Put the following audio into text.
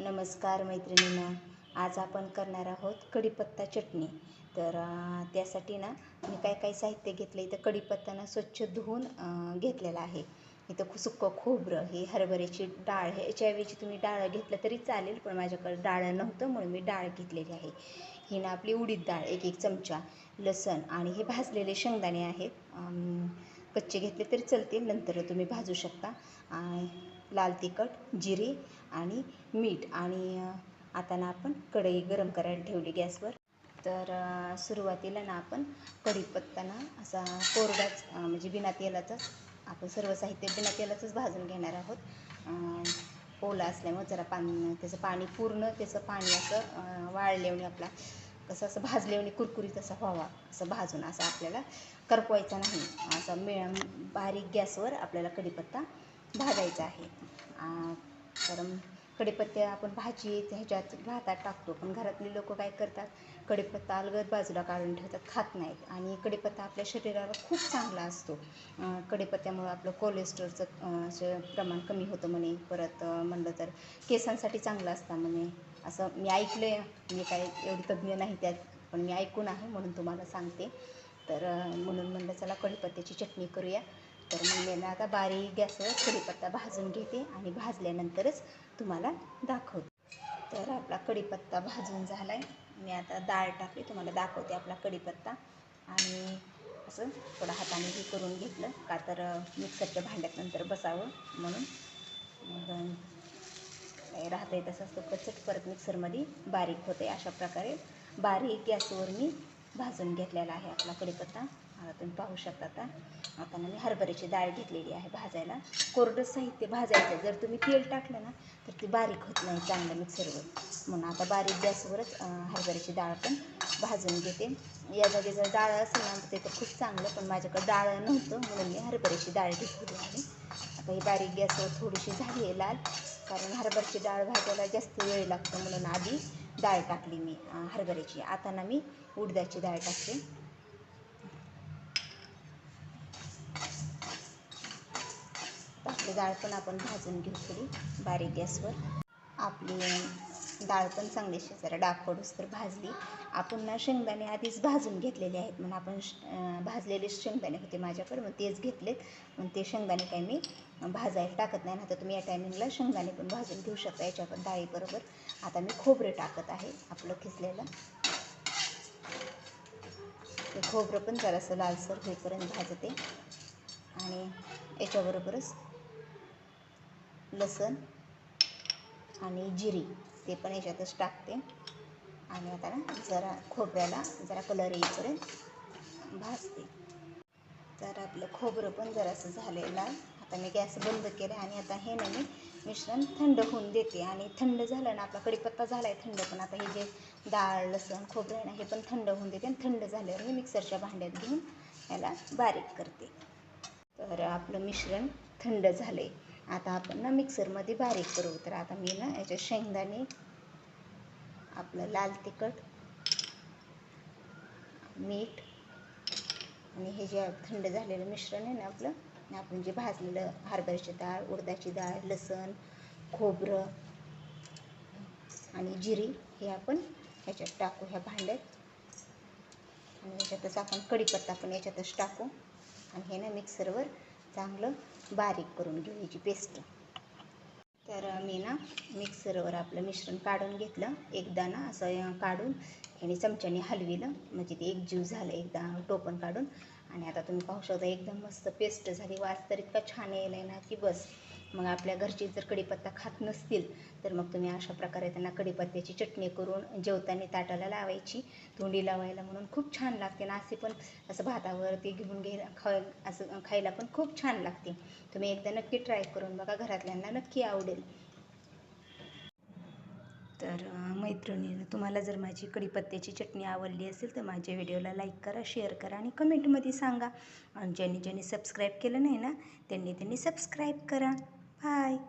नमस्कार मैत्रिणींना आज आपण करणार आहोत कढीपत्ता चटणी. तर त्यासाठी ना मी काय काय साहित्य घेतलं इथं कढीपत्ता ना स्वच्छ धुवून घेतलेला आहे. इथं खु- सुक्कं खोबरं हे हरभऱ्याची डाळ ह्याच्याऐवजी तुम्ही डाळ घेतलं तरी चालेल पण माझ्याकडे डाळ नव्हतं म्हणून मी डाळ घेतलेली आहे. ही ना आपली उडीद डाळ एक एक चमचा लसण आणि हे भाजलेले शेंगदाणे आहेत. कच्चे घेतले तरी चलतील नंतर तुम्ही भाजू शकता. लाल तिखट जिरे आणि मीठ. आणि आता ना आपण कढई गरम करायला ठेवली गॅसवर. तर सुरुवातीला ना आपण कढीपत्ता ना असा कोरडाच म्हणजे बिना तेलाचाच आपण सर्व साहित्य बिना तेलाचंच भाजून घेणार आहोत. ओला असल्यामुळे जरा पाणी त्याचं पाणी पूर्ण त्याचं पाणी असं वाळलेवणी आपला कसं असं भाजलेवणी कुरकुरीत असा व्हावा असं भाजून असं आपल्याला करपवायचा नाही. असा मिळ बारीक गॅसवर आपल्याला कढीपत्ता भाजायचं आहे. कारण तर आपण भाजी ह्याच्यात भातात टाकतो पण घरातले लोक काय करतात कढीपत्ता अलगद बाजूला काढून ठेवतात खात नाहीत. आणि कडीपत्ता आपल्या शरीराला खूप चांगला असतो. कडीपत्त्यामुळं कढीपत्त्यामुळं आपलं कोलेस्ट्रॉलचं असं प्रमाण कमी होतं म्हणे. परत म्हणलं तर केसांसाठी चांगलं असतं म्हणे. असं मी ऐकलं आहे मी काय एवढी तज्ज्ञ नाही त्यात पण मी ऐकून आहे म्हणून तुम्हाला सांगते. तर म्हणून म्हणलं चला कढीपत्त्याची चटणी करूया. तर मग मी ना आता बारीक गॅसवर कढीपत्ता भाजून घेते आणि भाजल्यानंतरच तुम्हाला दाखवते. तर आपला कढीपत्ता भाजून झाला आहे मी आता डाळ टाकली तुम्हाला दाखवते आपला कढीपत्ता. आणि असं थोडं हाताने हे करून घेतलं का तर मिक्सरच्या भांड्यात नंतर बसावं म्हणून. मग राहतं आहे राहतंय तसंच तो कचट परत मिक्सरमध्ये बारीक होते अशा प्रकारे. बारीक गॅसवर मी भाजून घेतलेला आहे आपला कढीपत्ता. तुम्ही पाहू शकता आता. आता ना मी हरभऱ्याची डाळ घेतलेली आहे भाजायला. कोरडं साहित्य भाजायचं जर तुम्ही तेल टाकलं ना तर ती बारीक होत नाही चांगलं मिक्सरवर. म्हणून आता बारीक गॅसवरच हरभऱ्याची डाळ पण भाजून घेते. या जागी जर डाळ असेल ना ते तर खूप चांगलं पण माझ्याकडे डाळ नव्हतं म्हणून मी हरभऱ्याची डाळ घेतलेली आहे. आता ही बारीक गॅसवर थोडीशी झाली आहे लाल कारण हरभऱ्याची डाळ भाजायला जास्त वेळ लागतो म्हणून आधी डाळ टाकली मी हरभऱ्याची. आता ना मी उडदाची डाळ टाकते. आपली डाळ पण आपण भाजून घेऊ थोडी बारीक गॅसवर. आपली डाळ पण चांगली जरा डाग तर भाजली. आपण ना शेंगदाणे आधीच भाजून घेतलेले आहेत. म्हणून आपण श- भाजलेले शेंगदाणे होते माझ्याकडे मग तेच घेतलेत. मग ते शेंगदाणे काही मी भाजायला टाकत नाही. ना तर तुम्ही या टायमिंगला शेंगदाणे पण भाजून घेऊ शकता याच्यावर डाळीबरोबर. आता मी खोबरं टाकत आहे आपलं खिसलेलं. ते खोबरं पण जरासं लालसर होईपर्यंत भाजते. आणि याच्याबरोबरच लसूण आणि जिरी ते पण याच्यातच टाकते. आणि आता जरा खोबऱ्याला जरा कलर येईपर्यंत भाजते. तर आपलं खोबरं पण जरासं झालेलं आता मी गॅस बंद केला आणि आता हे ना मी मिश्रण थंड होऊन देते. आणि थंड झालं ना आपला कढीपत्ता झाला आहे थंड पण आता हे जे डाळ लसूण खोबरं आहे ना हे पण थंड होऊन देते आणि थंड झाल्यावर मी मिक्सरच्या भांड्यात घेऊन याला बारीक करते. तर आपलं मिश्रण थंड झालं आहे आता आपण ना मिक्सरमध्ये बारीक करू. तर आता मी ना याच्यात शेंगदाणे आपलं लाल तिखट मीठ आणि हे जे थंड झालेलं मिश्रण आहे ना आपलं आपण जे भाजलेलं हरभऱ्याची डाळ उडदाची डाळ लसण खोबरं आणि जिरी हे आपण ह्याच्यात टाकू ह्या भांड्यात. आणि याच्यातच आपण कढीपत्ता पण याच्यातच टाकू. आणि हे ना मिक्सरवर चांगलं बारीक करून घेऊ याची पेस्ट तर मी ना मिक्सरवर आपलं मिश्रण काढून घेतलं. एकदा ना असं काढून आणि चमच्याने हलविलं. म्हणजे ते एक जीव झालं एकदा टोपण काढून. आणि आता तुम्ही पाहू शकता एकदम मस्त पेस्ट झाली. वास तर इतका छान यायला ना की बस. मग आपल्या घरची जर कढीपत्ता खात नसतील तर मग तुम्ही अशा प्रकारे त्यांना कढीपत्त्याची चटणी करून जेवताना ताटाला लावायची. तोंडी लावायला म्हणून खूप छान लागते ना असे पण असं भातावरती घेऊन घे खा असं खायला पण खूप छान लागते. तुम्ही एकदा नक्की ट्राय करून बघा घरातल्यांना नक्की आवडेल. तर मैत्रिणीनं तुम्हाला जर माझी कढीपत्त्याची चटणी आवडली असेल तर माझ्या व्हिडिओला लाईक करा शेअर करा आणि कमेंटमध्ये सांगा. आणि ज्यांनी ज्यांनी सबस्क्राईब केलं नाही ना त्यांनी त्यांनी सबस्क्राईब करा. Bye.